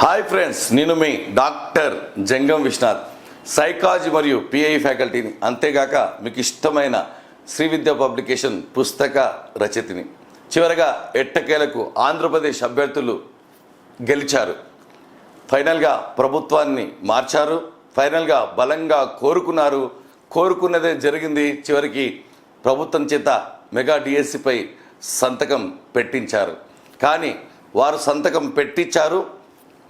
Hi friends నేను మీ doctor Jangam Vishwanath. Psychology మరియు పిఐ ఫ్యాకల్టీని. అంతేగాక మీకు ఇష్టమైన శ్రీ విద్య పబ్లికేషన్ పుస్తక రచయితని. చివరగా ఎట్టకేలకు ఆంధ్రప్రదేశ్ అభ్యర్థులు గెలిచారు. ఫైనల్గా ప్రభుత్వాన్ని మార్చారు. ఫైనల్గా బలంగా కోరుకున్నారు. కోరుకున్నదే జరిగింది. చివరికి ప్రభుత్వం చేత మెగా డిఎస్సిపై సంతకం పెట్టించారు. కానీ వారు సంతకం పెట్టించారు.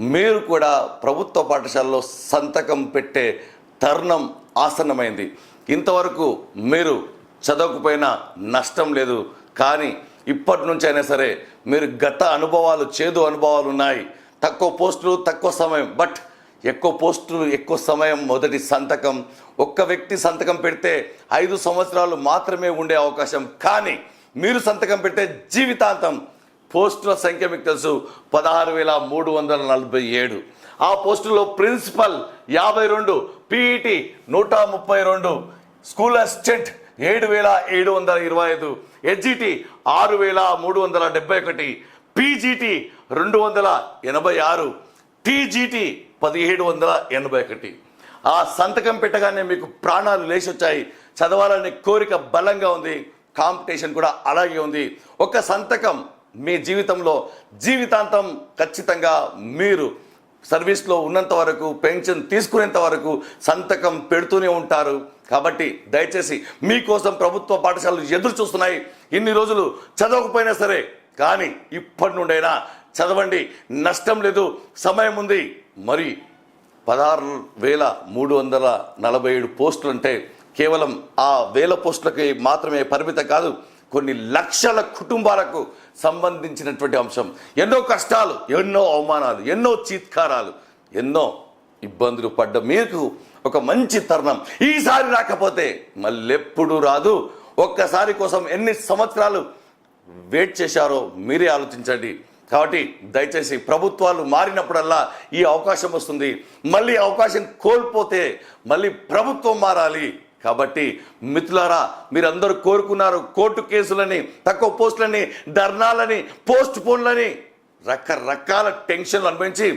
మీరు కూడా ప్రభుత్వ పాఠశాలలో సంతకం పెట్టే తరుణం ఆసన్నమైంది. ఇంతవరకు మీరు చదవకపోయినా నష్టం లేదు. కానీ ఇప్పటి నుంచి అయినా సరే మీరు గత అనుభవాలు చేదు అనుభవాలు ఉన్నాయి. తక్కువ పోస్టులు తక్కువ సమయం. బట్ ఎక్కువ పోస్టులు ఎక్కువ సమయం మొదటి సంతకం. ఒక్క వ్యక్తి సంతకం పెడితే ఐదు సంవత్సరాలు మాత్రమే ఉండే అవకాశం. కానీ మీరు సంతకం పెడితే జీవితాంతం పోస్టుల సంఖ్య మీకు తెలుసు. పదహారు వేల మూడు వందల నలభై ఏడు. ఆ పోస్టులో ప్రిన్సిపల్ యాభై రెండు పీఈటి నూట ముప్పై రెండు స్కూల్ అసిస్టెంట్ ఏడు వేల ఏడు వందల ఇరవై ఐదు హెచ్జిటి ఆరు వేల మూడు వందల డెబ్బై ఒకటి పీజీటీ రెండు వందల ఎనభై ఆరు టీజీటీ పదిహేడు వందల ఎనభై ఒకటి. ఆ సంతకం పెట్టగానే మీకు ప్రాణాలు లేచొచ్చాయి. చదవాలనే కోరిక బలంగా ఉంది. కాంపిటీషన్ కూడా అలాగే ఉంది. ఒక సంతకం మీ జీవితంలో జీవితాంతం ఖచ్చితంగా మీరు సర్వీస్లో ఉన్నంత వరకు పెన్షన్ తీసుకునేంత వరకు సంతకం పెడుతూనే ఉంటారు. కాబట్టి దయచేసి మీకోసం ప్రభుత్వ పాఠశాలలు ఎదురు చూస్తున్నాయి. ఇన్ని రోజులు చదవకపోయినా సరే కానీ ఇప్పటి నుండైనా చదవండి. నష్టం లేదు సమయం ఉంది. మరి పదహారు వేల మూడు వందల నలభై ఏడు పోస్టులు అంటే కేవలం ఆ వేల పోస్టులకి మాత్రమే పరిమితం కాదు. కొన్ని లక్షల కుటుంబాలకు సంబంధించినటువంటి అంశం. ఎన్నో కష్టాలు ఎన్నో అవమానాలు ఎన్నో చీత్కారాలు ఎన్నో ఇబ్బందులు పడ్డ మీకు ఒక మంచి తరుణం. ఈసారి రాకపోతే మళ్ళెప్పుడు రాదు. ఒక్కసారి కోసం ఎన్ని సంవత్సరాలు వెయిట్ చేశారో మీరే ఆలోచించండి. కాబట్టి దయచేసి ప్రభుత్వాలు మారినప్పుడల్లా ఈ అవకాశం వస్తుంది. మళ్ళీ అవకాశం కోల్పోతే మళ్ళీ ప్రభుత్వం మారాలి. కాబట్టి మిత్రులారా మీరందరూ కోరుకున్నారు కోర్టు కేసులని తక్కువ పోస్టులని ధర్నాలని పోస్ట్ పోన్లని రకరకాల టెన్షన్లు అనుభవించి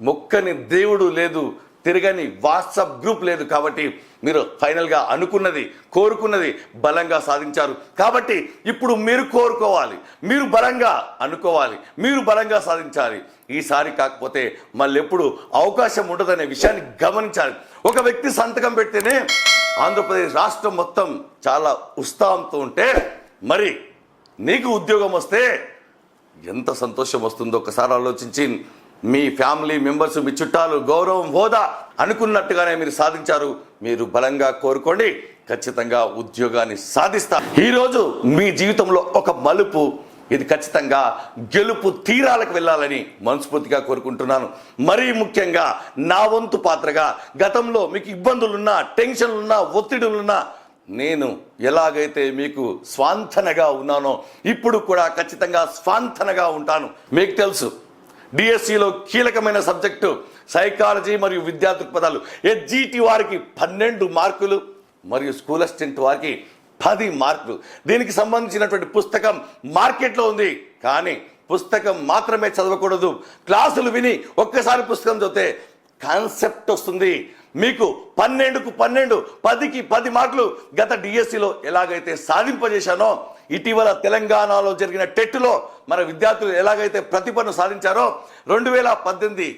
మొక్కని దేవుడు లేదు తిరగని వాట్సాప్ గ్రూప్ లేదు కాబట్టి మీరు ఫైనల్గా అనుకున్నది కోరుకున్నది బలంగా సాధించారు. కాబట్టి ఇప్పుడు మీరు కోరుకోవాలి మీరు బలంగా అనుకోవాలి మీరు బలంగా సాధించాలి. ఈసారి కాకపోతే మళ్ళీ ఎప్పుడు అవకాశం ఉండదనే విషయాన్ని గమనించాలి. ఒక వ్యక్తి సంతకం పెడితేనే ఆంధ్రప్రదేశ్ రాష్ట్రం మొత్తం చాలా ఉత్సాహంతో ఉంటే మరి నీకు ఉద్యోగం వస్తే ఎంత సంతోషం వస్తుందో ఒకసారి ఆలోచించి మీ ఫ్యామిలీ మెంబర్స్ మీ చుట్టాలు గౌరవం హోదా అనుకున్నట్టుగానే మీరు సాధించారు. మీరు బలంగా కోరుకోండి. ఖచ్చితంగా ఉద్యోగాన్ని సాధిస్తారు ఈరోజు మీ జీవితంలో ఒక మలుపు ఇది ఖచ్చితంగా గెలుపు తీరాలకు వెళ్ళాలని మనస్ఫూర్తిగా కోరుకుంటున్నాను. మరీ ముఖ్యంగా నా వంతు పాత్రగా గతంలో మీకు ఇబ్బందులున్నా టెన్షన్లున్నా ఒత్తిడులున్నా నేను ఎలాగైతే మీకు స్వాంతనగా ఉన్నానో ఇప్పుడు కూడా ఖచ్చితంగా స్వాంతనగా ఉంటాను. మీకు తెలుసు డిఎస్సిలో కీలకమైన సబ్జెక్టు సైకాలజీ మరియు విద్యా దృక్పథాలు ఎస్జిటి వారికి పన్నెండు మార్కులు మరియు స్కూల్ అసిస్టెంట్ వారికి పది మార్కులు. దీనికి సంబంధించినటువంటి పుస్తకం మార్కెట్లో ఉంది. కానీ పుస్తకం మాత్రమే చదవకూడదు. క్లాసులు విని ఒక్కసారి పుస్తకం చదివితే కాన్సెప్ట్ వస్తుంది. మీకు పన్నెండుకు పన్నెండు పదికి పది మార్కులు గత డిఎస్సిలో ఎలాగైతే సాధింపజేశానో ఇటీవల తెలంగాణలో జరిగిన టెట్లో మన విద్యార్థులు ఎలాగైతే ప్రతిభను సాధించారో రెండు వేల పద్దెనిమిది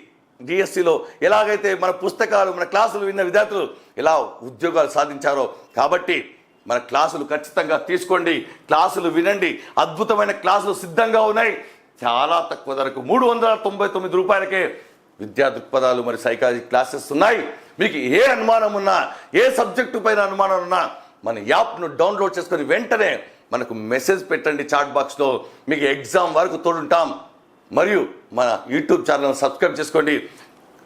డిఎస్సిలో ఎలాగైతే మన పుస్తకాలు మన క్లాసులు విన్న విద్యార్థులు ఎలా ఉద్యోగాలు సాధించారో. కాబట్టి మన క్లాసులు ఖచ్చితంగా తీసుకోండి క్లాసులు వినండి. అద్భుతమైన క్లాసులు సిద్ధంగా ఉన్నాయి. చాలా తక్కువ ధరకు మూడు వందల తొంభై తొమ్మిది రూపాయలకే విద్యా దృక్పథాలు మరి సైకాలజీ క్లాసెస్ ఉన్నాయి. మీకు ఏ అనుమానం ఉన్నా ఏ సబ్జెక్టు పైన అనుమానం ఉన్నా మన యాప్ను డౌన్లోడ్ చేసుకొని వెంటనే మనకు మెసేజ్ పెట్టండి చాట్ బాక్స్లో మీకు ఎగ్జామ్ వరకు తోడుంటాం. మరియు మన యూట్యూబ్ ఛానల్ సబ్స్క్రైబ్ చేసుకోండి.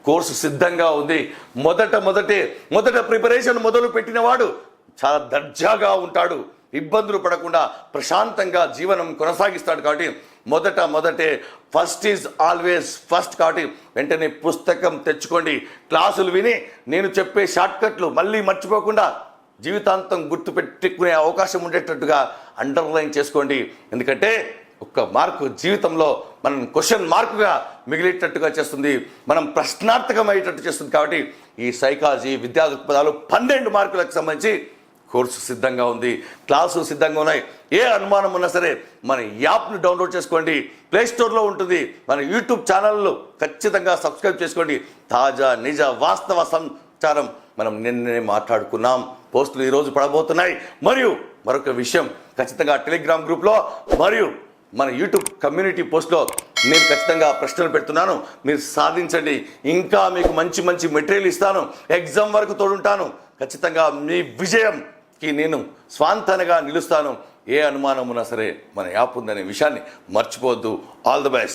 కోర్సు సిద్ధంగా ఉంది. మొదట మొదటే మొదట ప్రిపరేషన్ మొదలు పెట్టినవాడు చాలా దర్జాగా ఉంటాడు. ఇబ్బందులు పడకుండా ప్రశాంతంగా జీవనం కొనసాగిస్తాడు కాబట్టి మొదట మొదటే ఫస్ట్ ఈజ్ ఆల్వేస్ ఫస్ట్ కాబట్టి వెంటనే పుస్తకం తెచ్చుకోండి. క్లాసులు విని నేను చెప్పే షార్ట్కట్లు మళ్ళీ మర్చిపోకుండా జీవితాంతం గుర్తుపెట్టుకునే అవకాశం ఉండేటట్టుగా అండర్లైన్ చేసుకోండి. ఎందుకంటే ఒక్క మార్కు జీవితంలో మనం క్వశ్చన్ మార్కుగా మిగిలేటట్టుగా చేస్తుంది. మనం ప్రశ్నార్థకమయ్యేటట్టు చేస్తుంది కాబట్టి ఈ సైకాలజీ విద్యా దృక్పథాలు పన్నెండు మార్కులకు సంబంధించి కోర్సు సిద్ధంగా ఉంది క్లాసు సిద్ధంగా ఉన్నాయి. ఏ అనుమానం ఉన్నా సరే మన యాప్ను డౌన్లోడ్ చేసుకోండి ప్లేస్టోర్లో ఉంటుంది. మన యూట్యూబ్ ఛానల్లో ఖచ్చితంగా సబ్స్క్రైబ్ చేసుకోండి. తాజా నిజ వాస్తవ సంచారం మనం నిన్ననే మాట్లాడుకున్నాం. పోస్టులు ఈరోజు పడబోతున్నాయి. మరియు మరొక విషయం ఖచ్చితంగా టెలిగ్రామ్ గ్రూప్లో మరియు మన యూట్యూబ్ కమ్యూనిటీ పోస్ట్లో నేను ఖచ్చితంగా ప్రశ్నలు పెడుతున్నాను. మీరు సాధించండి. ఇంకా మీకు మంచి మంచి మెటీరియల్ ఇస్తాను. ఎగ్జామ్ వరకు తోడుంటాను. ఖచ్చితంగా మీ విజయం కి నేను స్వాంతనగా నిలుస్తాను. ఏ అనుమానం ఉన్నా సరే మన యాప్ ఉందనే విషయాన్ని మర్చిపోవద్దు. All the best